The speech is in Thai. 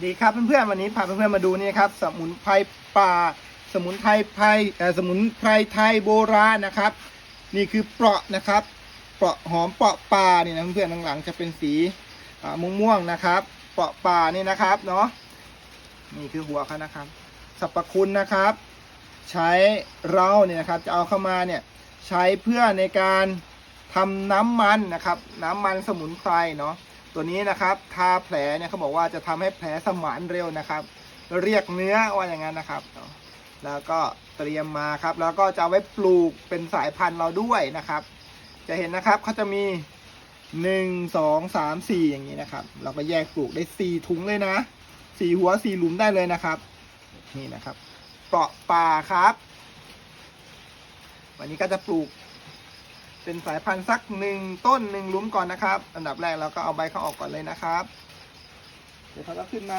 สวัสดีครับเพื่อนๆวันนี้พาเพื่อนๆมาดูนี่ครับสมุนไพรป่า สมุนไพรไทยเอ่สมุนไพรไทยโบราณนะครับ นี่คือเปราะนะครับ เปราะหอมเปราะป่านี่นะเพื่อนๆหลังๆจะเป็นสีอ่าม่วงๆนะครับ เปราะป่านี่นะครับเนาะนี่คือหัวเขานะครับสรรพคุณนะครับ ใช้เราเนี่ยนะครับจะเอาเข้ามาเนี่ยใช้เพื่อในการทำน้ำมันนะครับ น้ำมันสมุนไพรเนาะ ตัวนี้นะครับทาแผลเนี่ยเขาบอกว่าจะทำให้แผลสมานเร็วนะครับ เรียกเนื้อว่าอย่างนั้นนะครับ แล้วก็เตรียมมาครับ แล้วก็จะไว้ปลูกเป็นสายพันธุ์เราด้วยนะครับ จะเห็นนะครับเขาจะมีหนึ่งสองสามสี่อย่างนี้นะครับ เราก็แยกปลูกได้สี่ถุงเลยนะสี่หัวสี่หลุมได้เลยนะครับ นี่นะครับเปาะป่าครับ วันนี้ก็จะปลูก เป็นสายพันธุ์สักหนึ่งต้นหนึ่งลุ้มก่อนนะครับ อันดับแรกเราก็เอาใบเขาออกก่อนเลยนะครับ เดี๋ยวเขาก็ขึ้นมา